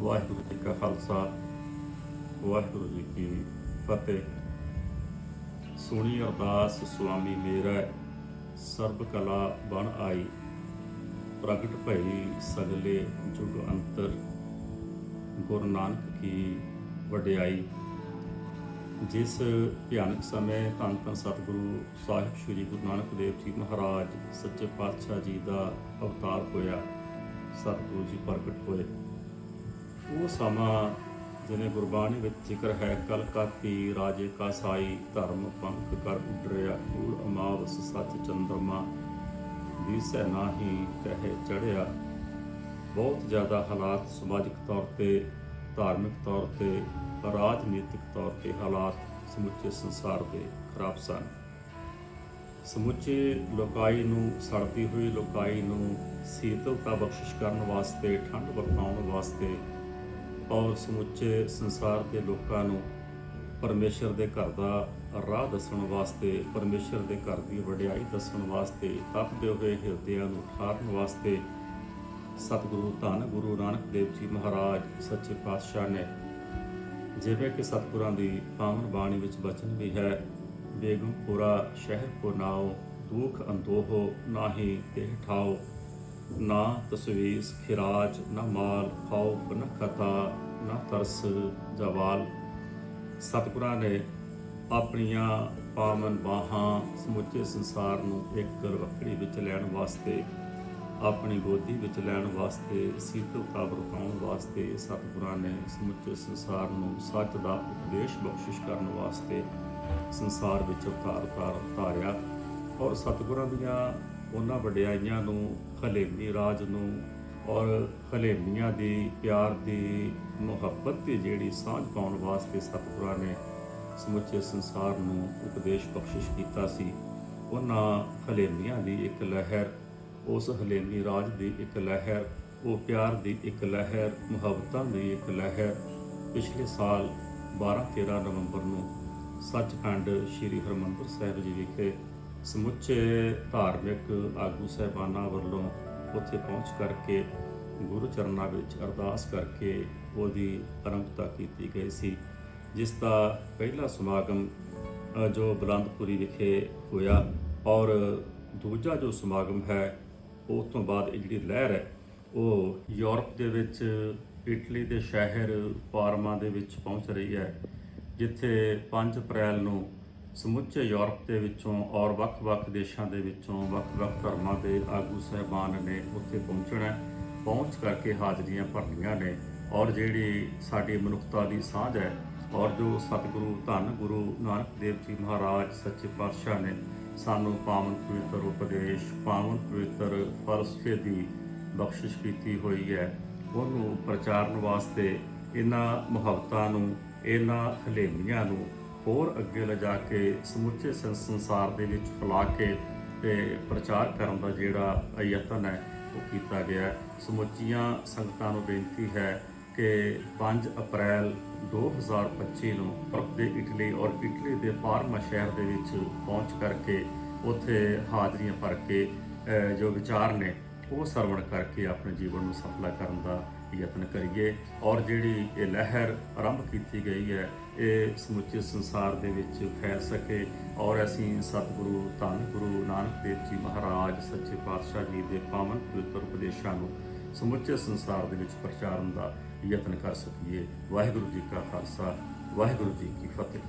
ਵਾਹਿਗੁਰੂ ਜੀ ਕਾ ਖਾਲਸਾ, ਵਾਹਿਗੁਰੂ ਜੀ ਕੀ ਫਤਿਹ। ਸੁਣੀ ਅਰਦਾਸ ਸੁਆਮੀ ਮੇਰਾ ਸਰਬ ਕਲਾ ਬਣ ਆਈ, ਪ੍ਰਗਟ ਭਈ ਸਗਲੇ ਜੁਗ ਅੰਤਰ। ਗੁਰੂ ਨਾਨਕ ਕੀ ਵਡਿਆਈ, ਜਿਸ ਭਿਆਨਕ ਸਮੇਂ ਧੰਨ ਧੰਨ ਸਤਿਗੁਰੂ ਸਾਹਿਬ ਸ੍ਰੀ ਗੁਰੂ ਨਾਨਕ ਦੇਵ ਜੀ ਮਹਾਰਾਜ, ਸੱਚੇ ਪਾਤਸ਼ਾਹ ਜੀ ਦਾ ਅਵਤਾਰ ਹੋਇਆ, ਸਤਿਗੁਰੂ ਜੀ ਪ੍ਰਗਟ ਹੋਏ। ਉਹ ਸਮਾਂ ਜਿਵੇਂ ਗੁਰਬਾਣੀ ਵਿੱਚ ਜ਼ਿਕਰ ਹੈ, ਕਲ ਕਾਤੀ ਰਾਜੇ ਕਾ ਸਾਈ, ਧਰਮ ਪੰਖ ਕਰ ਉਡਰਿਆ ਕੂੜ ਅਮਾਵਸ ਸੱਚ ਚੰਦਰਮਾ। ਦੀਸੈ ਨਾਹੀ ਕਹੇ ਚੜਿਆ। ਬਹੁਤ ਜ਼ਿਆਦਾ ਹਾਲਾਤ ਸਮਾਜਿਕ ਤੌਰ ਤੇ, ਧਾਰਮਿਕ ਤੌਰ ਤੇ, ਰਾਜਨੀਤਿਕ ਤੌਰ ਤੇ ਹਾਲਾਤ ਸਮੁੱਚੇ ਸੰਸਾਰ ਦੇ ਖਰਾਬ ਸਨ। ਸਮੁੱਚੇ ਲੋਕਾਈ ਨੂੰ, ਸੜਦੀ ਹੋਈ ਲੋਕਾਈ ਨੂੰ ਸੀਤਲਤਾ ਬਖਸ਼ਿਸ਼ ਕਰਨ ਵਾਸਤੇ, ਠੰਡ ਵਰਤਾਉਣ ਵਾਸਤੇ ਔਰ ਸਮੁੱਚੇ ਸੰਸਾਰ ਦੇ ਲੋਕਾਂ ਨੂੰ ਪਰਮੇਸ਼ਰ ਦੇ ਘਰ ਦਾ ਰਾਹ ਦੱਸਣ ਵਾਸਤੇ, ਪਰਮੇਸ਼ਰ ਦੇ ਘਰ ਦੀ ਵਡਿਆਈ ਦੱਸਣ ਵਾਸਤੇ, ਤਪਦੇ ਹੋਏ ਹਿਰਦਿਆਂ ਨੂੰ ਠਾਰਨ ਵਾਸਤੇ ਸਤਿਗੁਰੂ ਧੰਨ ਗੁਰੂ ਨਾਨਕ ਦੇਵ ਜੀ ਮਹਾਰਾਜ, ਸੱਚੇ ਪਾਤਸ਼ਾਹ ਨੇ। ਜਿਵੇਂ ਕਿ ਸਤਿਗੁਰਾਂ ਦੀ ਪਾਵਨ ਬਾਣੀ ਵਿੱਚ ਬਚਨ ਵੀ ਹੈ, ਬੇਗਮਪੁਰਾ ਸ਼ਹਿਰ ਕੋ ਨਾਓ, ਦੁਖ ਅੰਦੋਹੋ ਨਾਹੀ ਤੇ ਠਾਓ। ਨਾ ਤਸਵੀਸ ਖਿਰਾਜ ਨਾ ਮਾਲ ਖੌਫ ਨਾ ਖਤਾ। ਨਾ ਤਰਸ ਜਵਾਲ। ਸਤਿਗੁਰਾਂ ਨੇ ਆਪਣੀਆਂ ਪਾਵਨ ਬਾਹਾਂ ਸਮੁੱਚੇ ਸੰਸਾਰ ਨੂੰ ਇੱਕ ਰਵਕੜੀ ਵਿੱਚ ਲੈਣ ਵਾਸਤੇ, ਆਪਣੀ ਗੋਦੀ ਵਿੱਚ ਲੈਣ ਵਾਸਤੇ ਸੀਤਲਤਾ ਵਰਤਾਉਣ ਵਾਸਤੇ ਸਤਿਗੁਰਾਂ ਨੇ ਸਮੁੱਚੇ ਸੰਸਾਰ ਨੂੰ ਸੱਚ ਦਾ ਉਪਦੇਸ਼ ਬਖਸ਼ਿਸ਼ ਕਰਨ ਵਾਸਤੇ ਸੰਸਾਰ ਵਿੱਚ ਅਵਤਾਰ ਉਤਾਰ ਉਤਾਰਿਆ। ਔਰ ਸਤਿਗੁਰਾਂ ਦੀਆਂ ਉਹਨਾਂ ਵਡਿਆਈਆਂ ਨੂੰ, ਖਲੇਮੀ ਰਾਜ ਨੂੰ ਔਰ ਹਲੇਮੀਆਂ ਦੀ, ਪਿਆਰ ਦੀ, ਮੁਹੱਬਤ ਦੀ ਜਿਹੜੀ ਸਾਂਝ ਪਾਉਣ ਵਾਸਤੇ ਸਤਿਗੁਰਾਂ ਨੇ ਸਮੁੱਚੇ ਸੰਸਾਰ ਨੂੰ ਉਪਦੇਸ਼ ਬਖਸ਼ਿਸ਼ ਕੀਤਾ ਸੀ, ਉਹਨਾਂ ਹਲੇਮੀਆਂ ਦੀ ਇੱਕ ਲਹਿਰ, ਉਸ ਹਲੇਮੀ ਰਾਜ ਦੀ ਇੱਕ ਲਹਿਰ, ਉਹ ਪਿਆਰ ਦੀ ਇੱਕ ਲਹਿਰ, ਮੁਹੱਬਤਾਂ ਦੀ ਇੱਕ ਲਹਿਰ, ਪਿਛਲੇ ਸਾਲ 12-13 ਨਵੰਬਰ ਨੂੰ ਸੱਚਖੰਡ ਸ੍ਰੀ ਹਰਮੰਦਰ ਸਾਹਿਬ ਜੀ ਵਿਖੇ ਸਮੁੱਚੇ ਧਾਰਮਿਕ ਆਗੂ ਸਹਿਬਾਨਾਂ ਵੱਲੋਂ ਉੱਥੇ ਪਹੁੰਚ ਕਰਕੇ ਗੁਰੂ ਚਰਨਾਂ ਵਿੱਚ ਅਰਦਾਸ ਕਰਕੇ ਉਹਦੀ ਆਰੰਭਤਾ ਕੀਤੀ ਗਈ ਸੀ, ਜਿਸ ਦਾ ਪਹਿਲਾ ਸਮਾਗਮ ਜੋ ਬਲੰਦਪੁਰੀ ਵਿਖੇ ਹੋਇਆ ਔਰ ਦੂਜਾ ਜੋ ਸਮਾਗਮ ਹੈ ਉਸ ਤੋਂ ਬਾਅਦ ਇਹ ਜਿਹੜੀ ਲਹਿਰ ਹੈ, ਉਹ ਯੂਰਪ ਦੇ ਵਿੱਚ, ਇਟਲੀ ਦੇ ਸ਼ਹਿਰ, ਪਾਰਮਾ ਦੇ ਵਿੱਚ ਪਹੁੰਚ ਰਹੀ ਹੈ, ਜਿੱਥੇ 5 ਅਪ੍ਰੈਲ ਨੂੰ ਸਮੁੱਚੇ ਯੂਰਪ ਦੇ ਵਿੱਚੋਂ ਔਰ ਵੱਖ-ਵੱਖ ਦੇਸ਼ਾਂ ਦੇ ਵਿੱਚੋਂ ਵੱਖ-ਵੱਖ ਧਰਮਾਂ ਦੇ ਆਗੂ ਸਹਿਬਾਨ ਨੇ ਉੱਥੇ ਪਹੁੰਚਣਾ ਪਹੁੰਚ ਕਰਕੇ ਹਾਜ਼ਰੀਆਂ ਭਰਨੀਆਂ ਨੇ ਔਰ ਜਿਹੜੀ ਸਾਡੀ ਮਨੁੱਖਤਾ ਦੀ ਸਾਂਝ ਹੈ ਔਰ ਜੋ ਸਤਿਗੁਰੂ ਧੰਨ ਗੁਰੂ ਨਾਨਕ ਦੇਵ ਜੀ ਮਹਾਰਾਜ ਸੱਚੇ ਪਾਤਸ਼ਾਹ ਨੇ ਸਾਨੂੰ ਪਾਵਨ ਪਵਿੱਤਰ ਉਪਦੇਸ਼, ਪਾਵਨ ਪਵਿੱਤਰ ਫਲਸਫੇ ਦੀ ਬਖਸ਼ਿਸ਼ ਕੀਤੀ ਹੋਈ ਹੈ, ਉਹਨੂੰ ਪ੍ਰਚਾਰਨ ਵਾਸਤੇ ਇਹਨਾਂ ਮੁਹੱਬਤਾਂ ਨੂੰ, ਇਹਨਾਂ ਹਲੇਮੀਆਂ ਨੂੰ ਹੋਰ ਅੱਗੇ ਲਿਜਾ ਕੇ ਸਮੁੱਚੇ ਸੰ- ਸੰਸਾਰ ਦੇ ਵਿੱਚ ਫੈਲਾ ਕੇ ਤੇ ਪ੍ਰਚਾਰ ਕਰਨ ਦਾ ਜਿਹੜਾ ਯਤਨ ਹੈ, ਉਹ ਕੀਤਾ ਗਿਆ ਸਮੁੱਚੀਆਂ ਸੰਗਤਾਂ ਨੂੰ ਬੇਨਤੀ ਹੈ ਕਿ 5 ਅਪ੍ਰੈਲ 2025 ਨੂੰ ਯੂਰਪ ਦੇ ਇਟਲੀ ਔਰ ਇਟਲੀ ਦੇ ਪਾਰਮਾ ਸ਼ਹਿਰ ਦੇ ਵਿੱਚ ਪਹੁੰਚ ਕਰਕੇ ਉੱਥੇ ਹਾਜ਼ਰੀਆਂ ਭਰ ਕੇ ਜੋ ਵਿਚਾਰ ਨੇ ਉਹ ਸਰਵਣ ਕਰਕੇ ਆਪਣੇ ਜੀਵਨ ਨੂੰ ਸਫਲਾ ਕਰਨ ਦਾ ਯਤਨ ਕਰੀਏ ਔਰ ਜਿਹੜੀ ਇਹ ਲਹਿਰ ਆਰੰਭ ਕੀਤੀ ਗਈ ਹੈ, ਇਹ ਸਮੁੱਚੇ ਸੰਸਾਰ ਦੇ ਵਿੱਚ ਫੈਲ ਸਕੇ ਔਰ ਅਸੀਂ ਸਤਿਗੁਰੂ ਧੰਨ ਗੁਰੂ ਨਾਨਕ ਦੇਵ ਜੀ ਮਹਾਰਾਜ, ਸੱਚੇ ਪਾਤਸ਼ਾਹ ਜੀ ਦੇ ਪਾਵਨ ਪਵਿੱਤਰ ਉਪਦੇਸ਼ਾਂ ਨੂੰ ਸਮੁੱਚੇ ਸੰਸਾਰ ਦੇ ਵਿੱਚ ਪ੍ਰਚਾਰਨ ਦਾ ਯਤਨ ਕਰ ਸਕੀਏ। ਵਾਹਿਗੁਰੂ ਜੀ ਕਾ ਖਾਲਸਾ, ਵਾਹਿਗੁਰੂ ਜੀ ਕੀ ਫਤਿਹ।